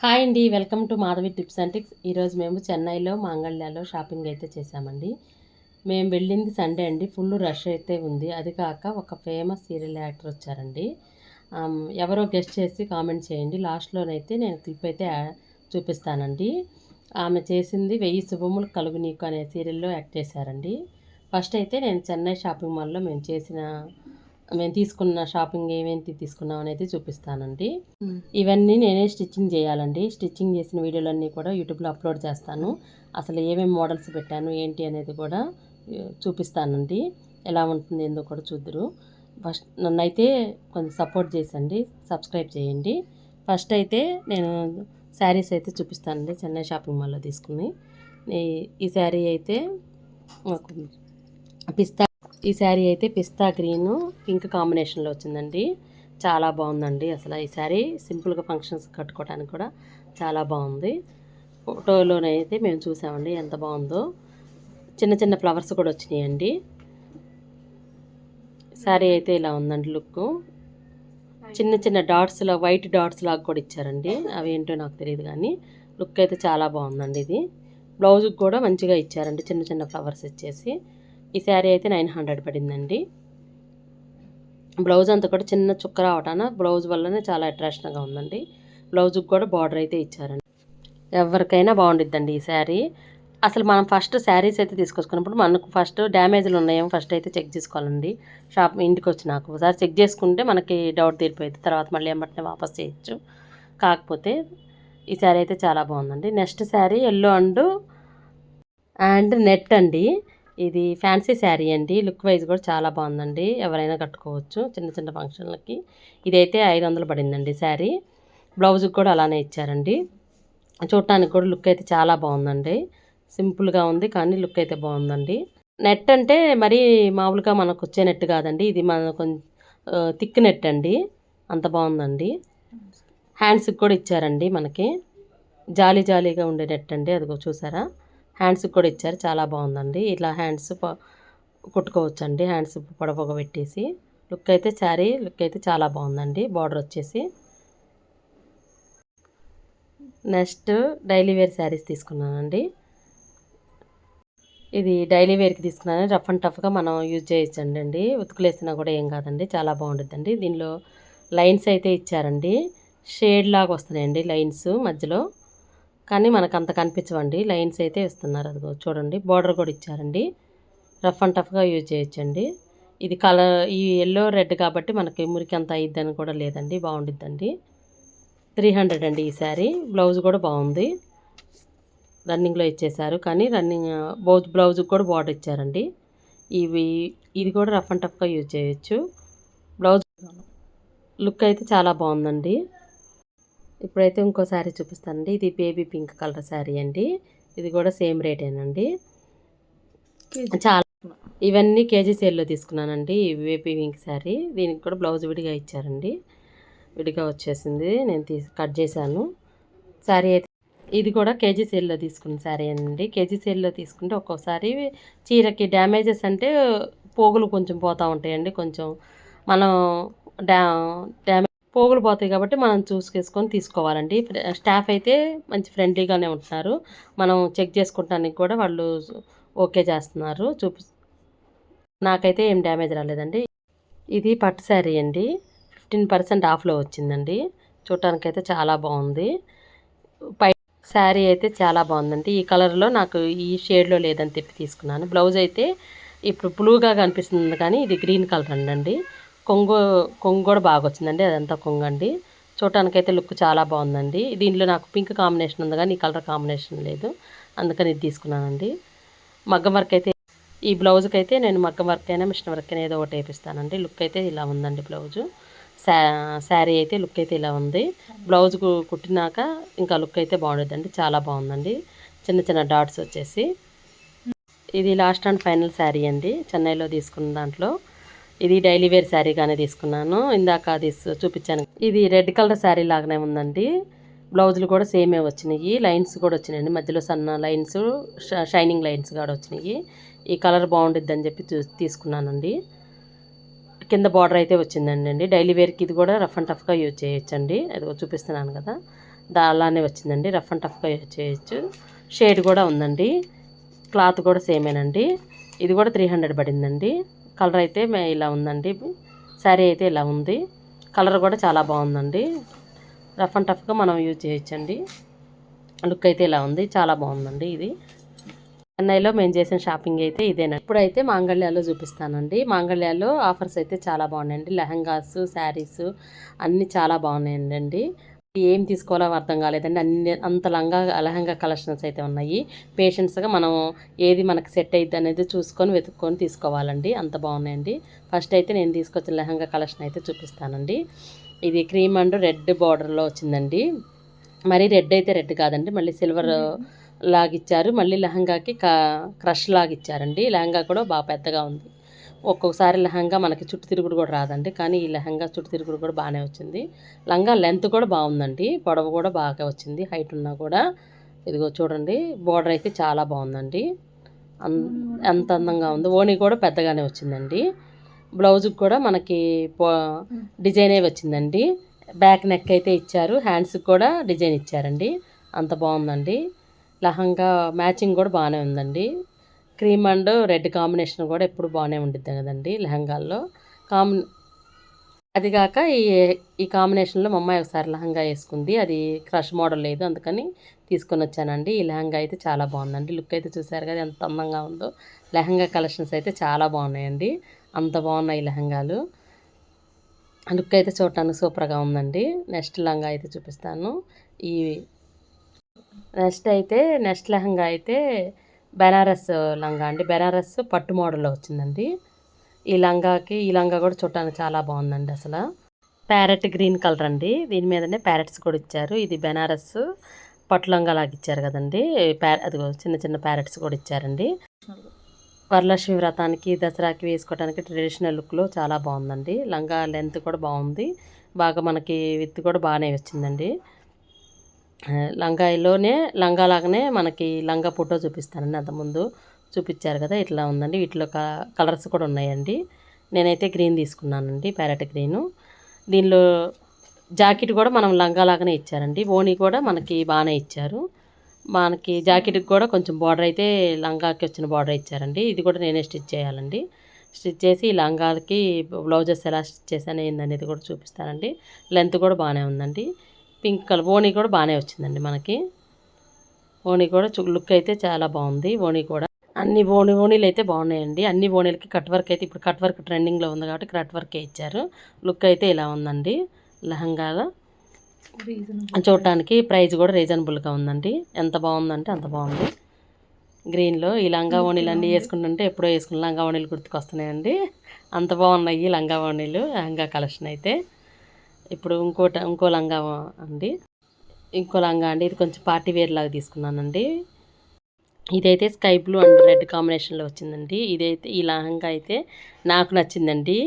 Hi అండి welcome to Madhavi tips and tricks. ఈరోజు మేము చెన్నైలో మాంగళ్యాలో షాపింగ్ అయితే చేసామండి మేము వెళ్ళింది సండే అండి ఫుల్ రష్ అయితే ఉంది. అది కాక ఒక ఫేమస్ సీరియల్ యాక్టర్ వచ్చారండి. ఎవరో గెస్ట్ చేసి కామెంట్ చేయండి. లాస్ట్లోనైతే నేను క్లిప్ అయితే చూపిస్తానండి. ఆమె చేసింది వెయ్యి శుభములు కలుగు నీకు అనే సీరియల్లో యాక్ట్ చేశారండి. ఫస్ట్ అయితే నేను చెన్నై షాపింగ్ మాల్లో మేము చేసిన మేము తీసుకున్న షాపింగ్ ఏమేమి తీసుకున్నాం అనేది చూపిస్తానండి ఇవన్నీ నేనే స్టిచ్చింగ్ చేయాలండి. స్టిచ్చింగ్ చేసిన వీడియోలన్నీ కూడా యూట్యూబ్లో అప్లోడ్ చేస్తాను. అసలు ఏమేమి మోడల్స్ పెట్టాను ఏంటి అనేది కూడా చూపిస్తానండి. ఎలా ఉంటుంది ఏందో కూడా చూద్దరు. ఫస్ట్ నన్ను అయితే కొంచెం సపోర్ట్ చేసండి సబ్స్క్రైబ్ చేయండి. ఫస్ట్ అయితే నేను శారీస్ అయితే చూపిస్తానండి చెన్నై షాపింగ్ మాల్లో తీసుకుని. ఈ- శారీ అయితే పిస్తా ఈ శారీ అయితే పిస్తా గ్రీను పింక్ కాంబినేషన్లో వచ్చిందండి. చాలా బాగుందండి అసలు ఈ శారీ. సింపుల్గా ఫంక్షన్స్ కట్టుకోవడానికి కూడా చాలా బాగుంది. ఫోటోలోనైతే మేము చూసామండి ఎంత బాగుందో. చిన్న చిన్న ఫ్లవర్స్ కూడా వచ్చినాయండి. శారీ అయితే ఇలా ఉందండి లుక్ చిన్న చిన్న డాట్స్లా వైట్ డాట్స్ లాగా కూడా ఇచ్చారండి. అవి ఏంటో నాకు తెలియదు కానీ లుక్ అయితే చాలా బాగుందండి ఇది. బ్లౌజ్కి కూడా మంచిగా ఇచ్చారండి చిన్న చిన్న ఫ్లవర్స్ ఇచ్చేసి. ఈ శారీ అయితే నైన్ హండ్రెడ్ పడిందండి. బ్లౌజ్ అంతా కూడా చిన్న చుక్క రావటాన బ్లౌజ్ వల్లనే చాలా అట్రాక్షన్గా ఉందండి. బ్లౌజ్కి కూడా బార్డర్ అయితే ఇచ్చారండి. ఎవరికైనా బాగుండిద్దండి ఈ శారీ. అసలు మనం ఫస్ట్ శారీస్ అయితే తీసుకొచ్చుకున్నప్పుడు మనకు ఫస్ట్ డ్యామేజ్లు ఉన్నాయేమో ఫస్ట్ అయితే చెక్ చేసుకోవాలండి. షాప్ ఇంటికి వచ్చినాక ఒకసారి చెక్ చేసుకుంటే మనకి డౌట్ తీరిపోయింది తర్వాత మళ్ళీ ఏమంటే వాపస్ చేయొచ్చు. కాకపోతే ఈ శారీ అయితే చాలా బాగుందండి. Next sari yellow and and net అండి. ఇది ఫ్యాన్సీ శారీ అండి. లుక్ వైజ్ కూడా చాలా బాగుందండి. ఎవరైనా కట్టుకోవచ్చు చిన్న చిన్న ఫంక్షన్లకి. ఇదైతే ఐదు వందలు పడిందండి శారీ. బ్లౌజ్కి కూడా అలానే ఇచ్చారండి. చూడటానికి కూడా లుక్ అయితే చాలా బాగుందండి. సింపుల్గా ఉంది కానీ లుక్ అయితే బాగుందండి. నెట్ అంటే మరీ మామూలుగా మనకు వచ్చే నెట్ కాదండి. ఇది మన కొంచెం థిక్ నెట్ అండి. అంత బాగుందండి. హ్యాండ్స్కి కూడా ఇచ్చారండి మనకి. జాలీ జాలీగా ఉండే నెట్ అండి. అదిగో చూసారా? హ్యాండ్స్కి కూడా ఇచ్చారు. చాలా బాగుందండి. ఇలా హ్యాండ్స్ కుట్టుకోవచ్చండి. హ్యాండ్స్ పొడపొగ పెట్టేసి. లుక్ అయితే శారీ లుక్ అయితే చాలా బాగుందండి. బార్డర్ వచ్చేసి. నెక్స్ట్ డైలీ వేర్ శారీస్ తీసుకున్నానండి. ఇది డైలీ వేర్కి తీసుకున్నాను రఫ్ అండ్ టఫ్గా మనం యూజ్ చేయొచ్చండి అండి. ఉతుకులేసినా కూడా ఏం కాదండి. చాలా బాగుంటుందండి దీనిలో లైన్స్ అయితే ఇచ్చారండి. షేడ్ లాగా వస్తున్నాయండి లైన్స్ మధ్యలో. కానీ మనకు అంత కనిపించవండి. లైన్స్ అయితే ఇస్తున్నారు అదిగో చూడండి. బార్డర్ కూడా ఇచ్చారండి. రఫ్ అండ్ టఫ్గా యూజ్ చేయొచ్చండి. ఇది కలర్ ఈ ఎల్లో రెడ్ కాబట్టి మనకి మురికి అంత అయ్యిద్దని కూడా లేదండి. బాగుండిద్దండి. త్రీ హండ్రెడ్ అండి ఈ శారీ. బ్లౌజ్ కూడా బాగుంది. రన్నింగ్లో ఇచ్చేశారు. కానీ రన్నింగ్ బ్లౌజ్ బ్లౌజ్కి కూడా బార్డర్ ఇచ్చారండి. ఇవి ఇది కూడా రఫ్ అండ్ టఫ్గా యూజ్ చేయొచ్చు. బ్లౌజ్ లుక్ అయితే చాలా బాగుందండి. ఇప్పుడైతే ఇంకో శారీ చూపిస్తానండి. ఇది బేబీ పింక్ కలర్ శారీ అండి. ఇది కూడా సేమ్ రేటేనండి. చాలా ఇవన్నీ కేజీ సేల్లో తీసుకున్నానండి. ఈ బేబీ పింక్ శారీ. దీనికి కూడా బ్లౌజ్ విడిగా ఇచ్చారండి. విడిగా వచ్చేసింది. నేను తీసి కట్ చేశాను. శారీ అయితే ఇది కూడా కేజీ సేల్లో తీసుకున్న శారీ అండి. కేజీ సేల్లో తీసుకుంటే ఒక్కోసారి చీరకి డ్యామేజెస్ అంటే పోగులు కొంచెం పోతూ ఉంటాయండి. కొంచెం మనం డ్యా డ్యామేజ్ పోగులు పోతాయి కాబట్టి మనం చూసుకేసుకొని తీసుకోవాలండి. స్టాఫ్ అయితే మంచి ఫ్రెండ్లీగానే ఉంటున్నారు. మనం చెక్ చేసుకుంటానికి కూడా వాళ్ళు ఓకే చేస్తున్నారు. చూపి నాకైతే ఏం డ్యామేజ్ రాలేదండి. ఇది పట్టు శారీ అండి. ఫిఫ్టీన్ పర్సెంట్ ఆఫ్లో వచ్చిందండి. చూడటానికైతే చాలా బాగుంది. పై శారీ అయితే చాలా బాగుందండి. ఈ కలర్లో నాకు ఈ షేడ్లో లేదని చెప్పి తీసుకున్నాను. బ్లౌజ్ అయితే ఇప్పుడు బ్లూగా కనిపిస్తుంది కానీ ఇది గ్రీన్ కలర్ అండి. కొంగు కొంగు కూడా బాగా వచ్చిందండి. అదంతా కొంగు అండి చూడటానికైతే లుక్ చాలా బాగుందండి. దీనిలో నాకు పింక్ కాంబినేషన్ ఉంది కానీ ఈ కలర్ కాంబినేషన్ లేదు. అందుకని ఇది తీసుకున్నానండి. మగ్గం వర్క్ అయితే ఈ బ్లౌజ్కి అయితే నేను మగ్గం వర్క్ అయినా మిషన్ వర్క్ అయినా ఏదో ఒకటి వేపిస్తానండి. లుక్ అయితే ఇలా ఉందండి బ్లౌజు శారీ అయితే లుక్ అయితే ఇలా ఉంది. బ్లౌజ్కు కుట్టినాక ఇంకా లుక్ అయితే బాగుండదండి. చాలా బాగుందండి. చిన్న చిన్న డాట్స్ వచ్చేసి. ఇది లాస్ట్ అండ్ ఫైనల్ శారీ అండి. చెన్నైలో తీసుకున్న దాంట్లో. ఇది డైలీ వేర్ శారీగానే తీసుకున్నాను. ఇందాక అది చూపించాను. ఇది రెడ్ కలర్ శారీ లాగానే ఉందండి. బ్లౌజులు కూడా సేమే వచ్చినాయి. లైన్స్ కూడా వచ్చినాయండి. మధ్యలో సన్న లైన్స్ షైనింగ్ లైన్స్ కూడా వచ్చినాయి. ఈ కలర్ బాగుంటుందని అని చెప్పి చూ- తీసుకున్నానండి. కింద బార్డర్ అయితే వచ్చిందండి అండి. డైలీ వేర్కి ఇది కూడా రఫ్ అండ్ టఫ్గా యూజ్ చేయొచ్చండి. అది చూపిస్తున్నాను కదా. దా అలానే వచ్చిందండి. రఫ్ అండ్ టఫ్గా యూజ్ చేయొచ్చు. షేడ్ కూడా ఉందండి. క్లాత్ కూడా సేమేనండి. ఇది కూడా త్రీ హండ్రెడ్ పడిందండి. కలర్ అయితే మే- ఇలా ఉందండి. శారీ అయితే ఇలా ఉంది. కలర్ కూడా చాలా బాగుందండి. రఫ్ అండ్ టఫ్గా మనం యూజ్ చేయొచ్చండి. లుక్ అయితే ఇలా ఉంది. చాలా బాగుందండి ఇది. చెన్నైలో మేము చేసిన షాపింగ్ అయితే ఇదేనండి. ఇప్పుడైతే మాంగళ్యాలో చూపిస్తానండి. మాంగళ్యాలో ఆఫర్స్ అయితే చాలా బాగున్నాయండి. లెహంగాస్ శారీస్ అన్నీ చాలా బాగున్నాయండి. ఏం తీసుకోవాలో అర్థం కాలేదండి. అన్ని అంత లంగా లెహంగా కలెక్షన్స్ అయితే ఉన్నాయి. పేషెంట్స్గా మనం ఏది మనకి సెట్ అయ్యిద్ది అనేది చూసుకొని వెతుక్కొని తీసుకోవాలండి. అంత బాగున్నాయండి. ఫస్ట్ అయితే నేను తీసుకొచ్చిన లెహంగా కలెక్షన్ అయితే చూపిస్తానండి. ఇది క్రీమ్ అండ్ రెడ్ బార్డర్లో వచ్చిందండి. మరి రెడ్ అయితే రెడ్ కాదండి. మళ్ళీ సిల్వర్ లాగిచ్చారు. మళ్ళీ లెహంగాకి క క్రష్ లాగిచ్చారండి. లెహంగా కూడా బాగా పెద్దగా ఉంది. ఒక్కొక్కసారి లెహంగా మనకి చుట్టు తిరుగుడు కూడా రాదండి. కానీ ఈ లెహంగా చుట్టు తిరుగుడు కూడా బాగానే వచ్చింది. లంగా లెంత్ కూడా బాగుందండి. పొడవు కూడా బాగా వచ్చింది. హైట్ ఉన్నా కూడా. ఇదిగో చూడండి. బోర్డర్ అయితే చాలా బాగుందండి. ఎంత అందంగా ఉంది. ఓణి కూడా పెద్దగానే వచ్చిందండి. బ్లౌజ్కి కూడా మనకి డిజైనే వచ్చిందండి. బ్యాక్ నెక్ అయితే ఇచ్చారు. హ్యాండ్స్కి కూడా డిజైన్ ఇచ్చారండి. అంత బాగుందండి. లహంగా మ్యాచింగ్ కూడా బాగానే ఉందండి. క్రీమ్ అండ్ రెడ్ కాంబినేషన్ కూడా ఎప్పుడు బాగానే ఉంటుంది కదండి లెహంగాల్లో. కాంబి అది కాక ఈ ఈ కాంబినేషన్లో మా అమ్మాయి ఒకసారి లెహంగా వేసుకుంది. అది క్రష్ మోడల్ లేదు అందుకని తీసుకొని వచ్చానండి. ఈ లెహంగా అయితే చాలా బాగుందండి. లుక్ అయితే చూసారు కదా ఎంత అందంగా ఉందో. లెహంగా కలెక్షన్స్ అయితే చాలా బాగున్నాయండి. అంత బాగున్నాయి లెహంగాలు. లుక్ అయితే చూడటానికి సూపర్గా ఉందండి. నెక్స్ట్ లెహంగా అయితే చూపిస్తాను. ఈ నెక్స్ట్ అయితే నెక్స్ట్ లెహంగా అయితే బెనారస్ లంగా అండి. బెనారస్ పట్టు మోడల్లో వచ్చిందండి. ఈ లంగాకి ఈ లంగా కూడా చూడటానికి చాలా బాగుందండి అసలు. ప్యారెట్ గ్రీన్ కలర్ అండి. దీని మీదనే ప్యారెట్స్ కూడా ఇచ్చారు. ఇది బెనారస్ పట్టు లంగా లాగా ఇచ్చారు కదండి. ప్యార అదిగో చిన్న చిన్న ప్యారెట్స్ కూడా ఇచ్చారండి. వరలక్ష్మి వ్రతానికి దసరాకి వేసుకోవడానికి ట్రెడిషనల్ లుక్లో చాలా బాగుందండి. లంగా లెంత్ కూడా బాగుంది. బాగా మనకి విత్ కూడా బాగానే వచ్చిందండి. లంగాయిలోనే లంగాలోనే లంగా లాగానే మనకి లంగా ఫోటో చూపిస్తానండి అంతకుముందు. చూపించారు కదా ఇట్లా ఉందండి. వీటిలో క- కలర్స్ కూడా ఉన్నాయండి. నేనైతే గ్రీన్ తీసుకున్నానండి ప్యారెట్ గ్రీను. దీనిలో జాకెట్ కూడా మనం లంగా లాగానే ఇచ్చారండి. ఓణి కూడా మనకి బాగానే ఇచ్చారు. మనకి జాకెట్కి కూడా కొంచెం బార్డర్ అయితే లంగాకి వచ్చిన బార్డర్ ఇచ్చారండి. ఇది కూడా నేనే స్టిచ్ చేయాలండి. స్టిచ్ చేసి ఈ లంగాలకి బ్లౌజెస్ ఎలా స్టిచ్ చేశాను ఏందనేది కూడా చూపిస్తానండి. లెంత్ కూడా బాగానే ఉందండి. Pink colour. ఓణి కూడా బాగానే వచ్చిందండి మనకి. ఓణి కూడా లుక్ అయితే చాలా బాగుంది. ఓణి కూడా. అన్ని ఓణి ఓణీలు అయితే బాగున్నాయండి. అన్ని ఓణీలకి కట్ వర్క్ అయితే ఇప్పుడు కట్ వర్క్ ట్రెండింగ్లో ఉంది కాబట్టి కట్ వర్కే ఇచ్చారు. లుక్ అయితే ఇలా ఉందండి. లెహంగాలో. చూడటానికి ప్రైస్ కూడా రీజనబుల్గా ఉందండి. ఎంత బాగుందంటే అంత బాగుంది. గ్రీన్లో ఈ లంగా ఓణీలు అన్నీ వేసుకుంటుంటే ఎప్పుడో వేసుకున్న లంగా ఓణీలు గుర్తుకొస్తున్నాయండి. అంత బాగున్నాయి లంగా ఓణీలు లెహంగా కలెక్షన్ అయితే. ఇప్పుడు ఇంకోట ఇంకో లంగా అండి. ఇంకో లంగా అండి. ఇది కొంచెం పార్టీ వేర్ లాగా తీసుకున్నానండి. ఇదైతే స్కై బ్లూ అండ్ రెడ్ కాంబినేషన్లో వచ్చిందండి. ఇదైతే ఈ లెహంగా అయితే నాకు నచ్చిందండి.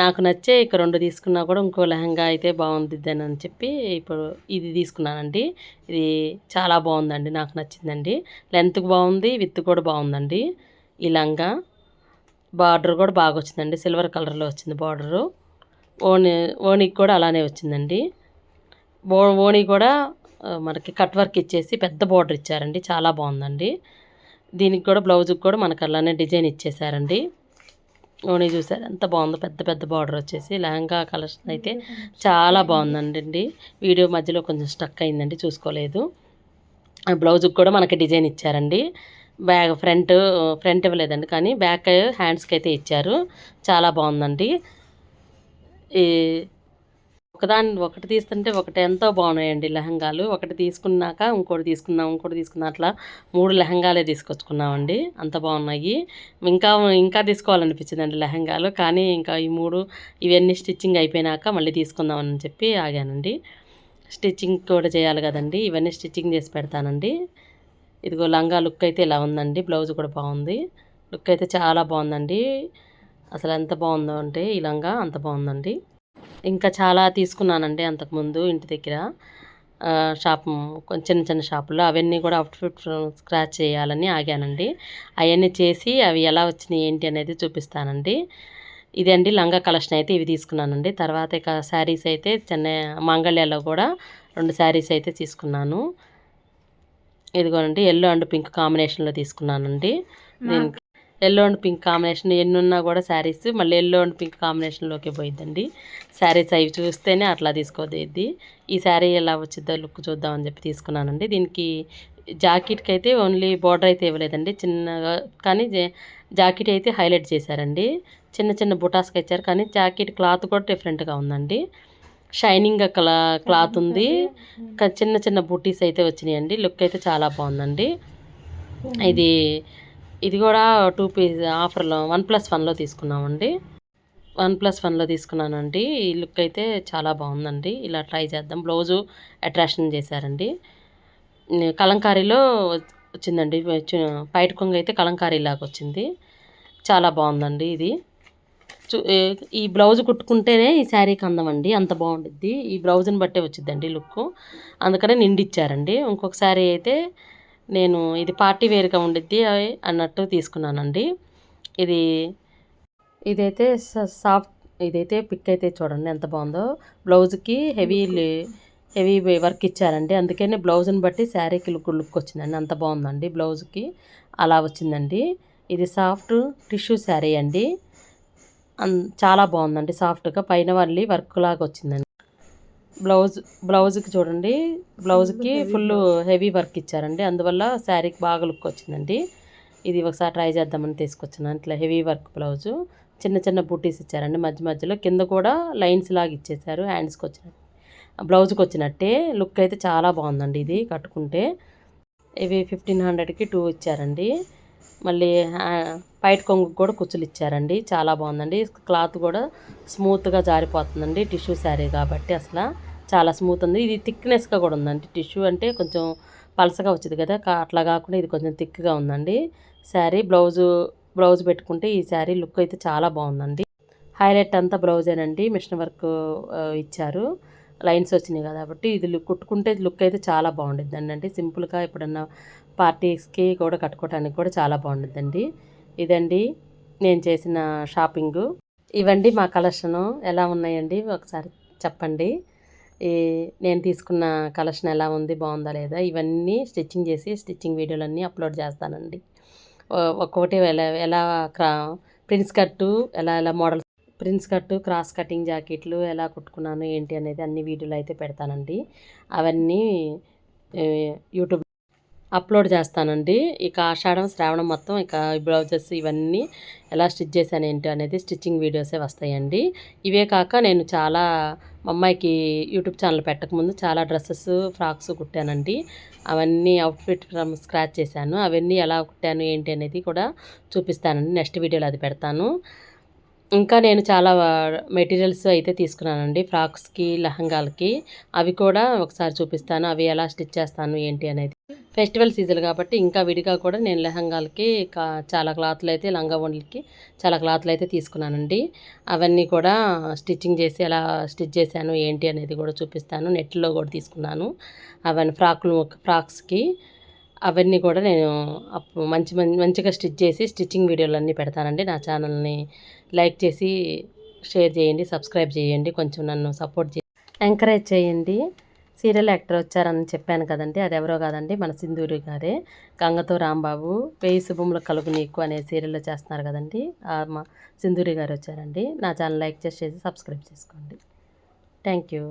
నాకు నచ్చే ఇక రెండు తీసుకున్నా కూడా ఇంకో లెహంగా అయితే బాగుంది అని చెప్పి ఇప్పుడు ఇది తీసుకున్నానండి. ఇది చాలా బాగుందండి. నాకు నచ్చిందండి. లెంత్ బాగుంది విత్ కూడా బాగుందండి. ఈ లంగా బార్డర్ కూడా బాగా వచ్చిందండి. సిల్వర్ కలర్లో వచ్చింది బార్డరు. ఓణి ఓణికి కూడా అలానే వచ్చిందండి. ఓ ఓణి కూడా మనకి కట్ వర్క్ ఇచ్చేసి పెద్ద బార్డర్ ఇచ్చారండి. చాలా బాగుందండి. దీనికి కూడా బ్లౌజ్కి కూడా మనకు అలానే డిజైన్ ఇచ్చేసారండి. ఓణి చూసారు ఎంత బాగుందో పెద్ద పెద్ద బార్డర్ వచ్చేసి లెహంగా కలెక్షన్ అయితే చాలా బాగుందండి. వీడియో మధ్యలో కొంచెం స్టక్ అయిందండి చూసుకోలేదు. ఆ బ్లౌజ్కి కూడా మనకి డిజైన్ ఇచ్చారండి. బ్యాగ్ ఫ్రంట్ ఫ్రంట్ ఇవ్వలేదండి కానీ బ్యాక్ హ్యాండ్స్కి అయితే ఇచ్చారు. చాలా బాగుందండి. ఈ ఒకదాని ఒకటి తీస్తుంటే ఒకటి ఎంతో బాగున్నాయండి లెహంగాలు. ఒకటి తీసుకున్నాక ఇంకోటి తీసుకున్నాం ఇంకోటి తీసుకున్నాం అట్లా మూడు లెహంగాలే తీసుకొచ్చుకున్నామండి. అంత బాగున్నాయి. ఇంకా ఇంకా తీసుకోవాలనిపించిందండి లెహంగాలు. కానీ ఇంకా ఈ మూడు ఇవన్నీ స్టిచ్చింగ్ అయిపోయినాక మళ్ళీ తీసుకుందామని చెప్పి ఆగానండి. స్టిచ్చింగ్ కూడా చేయాలి కదండి. ఇవన్నీ స్టిచ్చింగ్ చేసి పెడతానండి. ఇదిగో లంగా లుక్ అయితే ఇలా ఉందండి. బ్లౌజ్ కూడా బాగుంది. లుక్ అయితే చాలా బాగుందండి. అసలు ఎంత బాగుందో అంటే ఈ లంగా అంత బాగుందండి. ఇంకా చాలా తీసుకున్నానండి అంతకుముందు ఇంటి దగ్గర. షాప్ చిన్న చిన్న షాపుల్లో అవన్నీ కూడా అవుట్ఫిట్ స్క్రాచ్ చేయాలని ఆగానండి. అవన్నీ చేసి అవి ఎలా వచ్చినాయి ఏంటి అనేది చూపిస్తానండి. ఇదండి లంగా కలెక్షన్ అయితే ఇవి తీసుకున్నానండి. తర్వాత ఇక శారీస్ అయితే చెన్నై మంగళ్యాలో కూడా రెండు శారీస్ అయితే తీసుకున్నాను. ఇదిగోనండి ఎల్లో అండ్ పింక్ కాంబినేషన్లో తీసుకున్నానండి. దీనికి ఎల్లో అండ్ పింక్ కాంబినేషన్ ఎన్ని ఉన్నా కూడా శారీస్ మళ్ళీ ఎల్లో అండ్ పింక్ కాంబినేషన్లోకి పోయిద్దండి. శారీస్ అవి చూస్తేనే అట్లా తీసుకోదేది ఈ శారీ ఎలా వచ్చిద్దో లుక్ చూద్దామని చెప్పి తీసుకున్నానండి. దీనికి జాకెట్కి అయితే ఓన్లీ బార్డర్ అయితే ఇవ్వలేదండి. చిన్నగా కానీ జాకెట్ అయితే హైలైట్ చేశారండి. చిన్న చిన్న బుటాస్కి ఇచ్చారు కానీ జాకెట్ క్లాత్ కూడా డిఫరెంట్గా ఉందండి. షైనింగ్ క్లా క్లాత్ ఉంది. చిన్న చిన్న బుటీస్ అయితే వచ్చినాయండి. లుక్ అయితే చాలా బాగుందండి. ఇది ఇది కూడా టూ పీస్ ఆఫర్లో వన్ ప్లస్ వన్లో తీసుకున్నామండి. వన్ ప్లస్ వన్లో తీసుకున్నానండి. ఈ లుక్ అయితే చాలా బాగుందండి. ఇలా ట్రై చేద్దాం. బ్లౌజు అట్రాక్షన్ చేశారండి. కలంకారీలో వచ్చిందండి. పైట కొంగ అయితే కలంకారీ లాగా వచ్చింది. చాలా బాగుందండి ఇది. ఈ బ్లౌజ్ కుట్టుకుంటేనే ఈ శారీకి అందమండి అంత బాగుంటుంది ఈ బ్లౌజ్ని బట్టే వచ్చిందండి లుక్ అందుకనే నిండిచ్చారండి. ఇంకొక శారీ అయితే నేను ఇది పార్టీ వేర్గా ఉండిద్ది అన్నట్టు తీసుకున్నానండి. ఇది ఇదైతే సాఫ్ట్ ఇదైతే పిక్ అయితే చూడండి ఎంత బాగుందో. బ్లౌజ్కి హెవీ హెవీ వర్క్ ఇచ్చారండి. అందుకనే బ్లౌజ్ని బట్టి శారీకి లుక్ లుక్ వచ్చిందండి. అంత బాగుందండి బ్లౌజ్కి. అలా వచ్చిందండి. ఇది సాఫ్ట్ టిష్యూ శారీ అండి. చాలా బాగుందండి సాఫ్ట్గా. పైన వాళ్ళి వర్క్ లాగా వచ్చిందండి. బ్లౌజ్ బ్లౌజ్కి చూడండి. బ్లౌజ్కి ఫుల్ హెవీ వర్క్ ఇచ్చారండి. అందువల్ల శారీకి బాగా లుక్ వచ్చిందండి. ఇది ఒకసారి ట్రై చేద్దామని తీసుకొచ్చాను. ఇట్లా హెవీ వర్క్ బ్లౌజు చిన్న చిన్న బూటీస్ ఇచ్చారండి. మధ్య మధ్యలో కింద కూడా లైన్స్ లాగా ఇచ్చేసారు హ్యాండ్స్కి వచ్చినట్టు. బ్లౌజ్కి వచ్చినట్టే. లుక్ అయితే చాలా బాగుందండి ఇది కట్టుకుంటే. ఇవి ఫిఫ్టీన్ హండ్రెడ్కి టూ ఇచ్చారండి. మళ్ళీ పైట కొంగు కూడా కుచ్చులు ఇచ్చారండి. చాలా బాగుందండి. క్లాత్ కూడా స్మూత్గా జారిపోతుందండి. టిష్యూ శారీ కాబట్టి అసలు. చాలా స్మూత్ ఉంది. ఇది థిక్నెస్గా కూడా ఉందండి. టిష్యూ అంటే కొంచెం పలసగా వచ్చింది కదా. అట్లా కాకుండా ఇది కొంచెం థిక్గా ఉందండి. శారీ బ్లౌజు బ్లౌజ్ పెట్టుకుంటే ఈ శారీ లుక్ అయితే చాలా బాగుందండి. హైలైట్ అంతా బ్లౌజేనండి. మిషన్ వర్క్ ఇచ్చారు. లైన్స్ వచ్చినాయి కాబట్టి ఇది లుక్ కుట్టుకుంటే లుక్ అయితే చాలా బాగుండిద్దండి. అంటే సింపుల్గా ఎప్పుడన్నా పార్టీస్కి కూడా కట్టుకోవడానికి కూడా చాలా బాగుంటుందండి ఇదండి నేను చేసిన షాపింగు. ఇవండి మా కలెక్షను. ఎలా ఉన్నాయండి? ఒకసారి చెప్పండి. ఈ నేను తీసుకున్న కలెక్షన్ ఎలా ఉంది బాగుందా లేదా ఇవన్నీ స్టిచ్చింగ్ చేసి స్టిచ్చింగ్ వీడియోలన్నీ అప్లోడ్ చేస్తానండి. ఒక్కొక్కటి ఎలా ఎలా క్రా ప్రిన్స్ కట్టు ఎలా ఎలా models prince cut cross cutting జాకెట్లు ఎలా కుట్టుకున్నాను ఏంటి అనేది అన్ని వీడియోలు అయితే పెడతానండి. అవన్నీ యూట్యూబ్ అప్లోడ్ చేస్తానండి. ఇక ఆషాఢం శ్రావణం మొత్తం ఇక బ్లౌజెస్ ఇవన్నీ ఎలా స్టిచ్ చేశాను ఏంటి అనేది స్టిచ్చింగ్ వీడియోసే వస్తాయండి. ఇవే కాక నేను చాలా మా అమ్మాయికి యూట్యూబ్ ఛానల్ పెట్టకముందు చాలా డ్రెస్సెస్ ఫ్రాక్స్ కుట్టానండి. అవన్నీ అవుట్ఫిట్ ఫ్రమ్ స్క్రాచ్ చేశాను. అవన్నీ ఎలా కుట్టాను ఏంటి అనేది కూడా చూపిస్తానండి. నెక్స్ట్ వీడియోలో అది పెడతాను. ఇంకా నేను చాలా మెటీరియల్స్ అయితే తీసుకున్నానండి. ఫ్రాక్స్కి లహంగాలకి అవి కూడా ఒకసారి చూపిస్తాను. అవి ఎలా స్టిచ్ చేస్తాను ఏంటి అనేది. ఫెస్టివల్ సీజన్ కాబట్టి ఇంకా విడిగా కూడా నేను లెహంగాలకి చాలా క్లాత్లు అయితే లంగా వండ్లకి చాలా క్లాత్లు అయితే తీసుకున్నానండి. అవన్నీ కూడా స్టిచ్చింగ్ చేసి ఎలా స్టిచ్ చేశాను ఏంటి అనేది కూడా చూపిస్తాను. నెట్లో కూడా తీసుకున్నాను. అవన్నీ ఫ్రాక్లు ఫ్రాక్స్కి అవన్నీ కూడా నేను మంచి మంచిగా స్టిచ్ చేసి స్టిచ్చింగ్ వీడియోలు అన్నీ పెడతానండి. నా ఛానల్ని లైక్ చేసి షేర్ చేయండి సబ్స్క్రైబ్ చేయండి. కొంచెం నన్ను సపోర్ట్ చేయండి ఎంకరేజ్ చేయండి. సీరియల్ యాక్టర్ వచ్చారని చెప్పాను కదండి. అది ఎవరో కాదండి మన సింధూరి గారే. గంగతో రాంబాబు పేయి శుభములు కలుగు నీకు అనే సీరియల్లో చేస్తున్నారు కదండి. మా సింధూరి గారు వచ్చారండి. నా ఛానల్ లైక్ చేసి సబ్స్క్రైబ్ చేసుకోండి. Thank you.